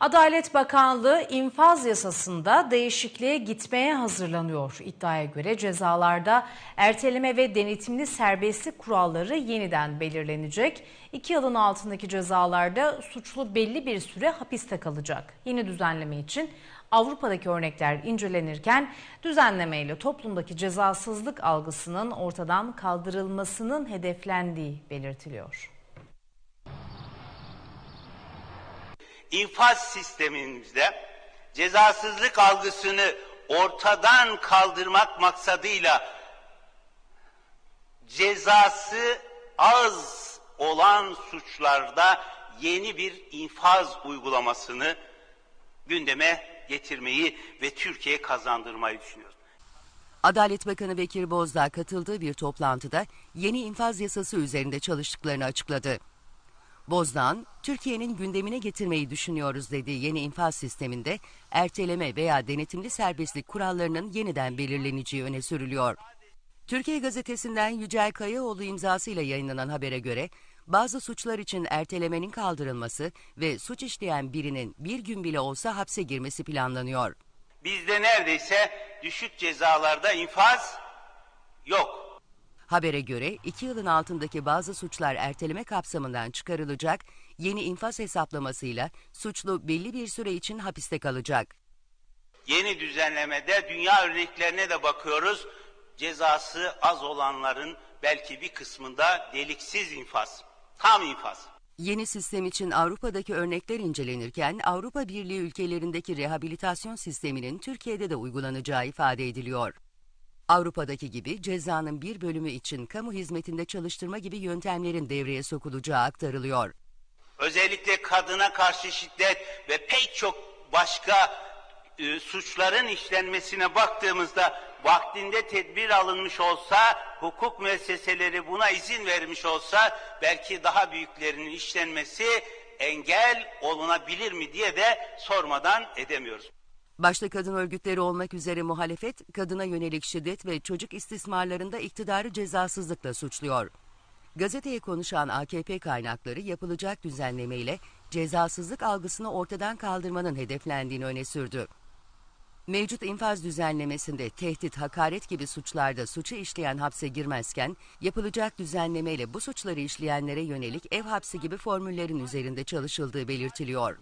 Adalet Bakanlığı infaz yasasında değişikliğe gitmeye hazırlanıyor. İddiaya göre cezalarda erteleme ve denetimli serbestlik kuralları yeniden belirlenecek. İki yılın altındaki cezalarda suçlu belli bir süre hapiste kalacak. Yeni düzenleme için Avrupa'daki örnekler incelenirken düzenlemeyle toplumdaki cezasızlık algısının ortadan kaldırılmasının hedeflendiği belirtiliyor. İnfaz sistemimizde cezasızlık algısını ortadan kaldırmak maksadıyla cezası az olan suçlarda yeni bir infaz uygulamasını gündeme getirmeyi ve Türkiye'ye kazandırmayı düşünüyoruz. Adalet Bakanı Bekir Bozdağ katıldığı bir toplantıda yeni infaz yasası üzerinde çalıştıklarını açıkladı. Bozdağ'ın Türkiye'nin gündemine getirmeyi düşünüyoruz dediği yeni infaz sisteminde erteleme veya denetimli serbestlik kurallarının yeniden belirleneceği öne sürülüyor. Türkiye gazetesinden Yücel Kayaoğlu imzasıyla yayınlanan habere göre bazı suçlar için ertelemenin kaldırılması ve suç işleyen birinin bir gün bile olsa hapse girmesi planlanıyor. Bizde neredeyse düşük cezalarda infaz. Habere göre 2 yılın altındaki bazı suçlar erteleme kapsamından çıkarılacak, yeni infaz hesaplamasıyla suçlu belli bir süre için hapiste kalacak. Yeni düzenlemede dünya örneklerine de bakıyoruz. Cezası az olanların belki bir kısmında deliksiz infaz, tam infaz. Yeni sistem için Avrupa'daki örnekler incelenirken Avrupa Birliği ülkelerindeki rehabilitasyon sisteminin Türkiye'de de uygulanacağı ifade ediliyor. Avrupa'daki gibi cezanın bir bölümü için kamu hizmetinde çalıştırma gibi yöntemlerin devreye sokulacağı aktarılıyor. Özellikle kadına karşı şiddet ve pek çok başka e, suçların işlenmesine baktığımızda vaktinde tedbir alınmış olsa, hukuk müesseseleri buna izin vermiş olsa belki daha büyüklerinin işlenmesi engel olunabilir mi diye de sormadan edemiyoruz. Başta kadın örgütleri olmak üzere muhalefet, kadına yönelik şiddet ve çocuk istismarlarında iktidarı cezasızlıkla suçluyor. Gazeteye konuşan AKP kaynakları yapılacak düzenlemeyle cezasızlık algısını ortadan kaldırmanın hedeflendiğini öne sürdü. Mevcut infaz düzenlemesinde tehdit, hakaret gibi suçlarda suçu işleyen hapse girmezken, yapılacak düzenlemeyle bu suçları işleyenlere yönelik ev hapsi gibi formüllerin üzerinde çalışıldığı belirtiliyor.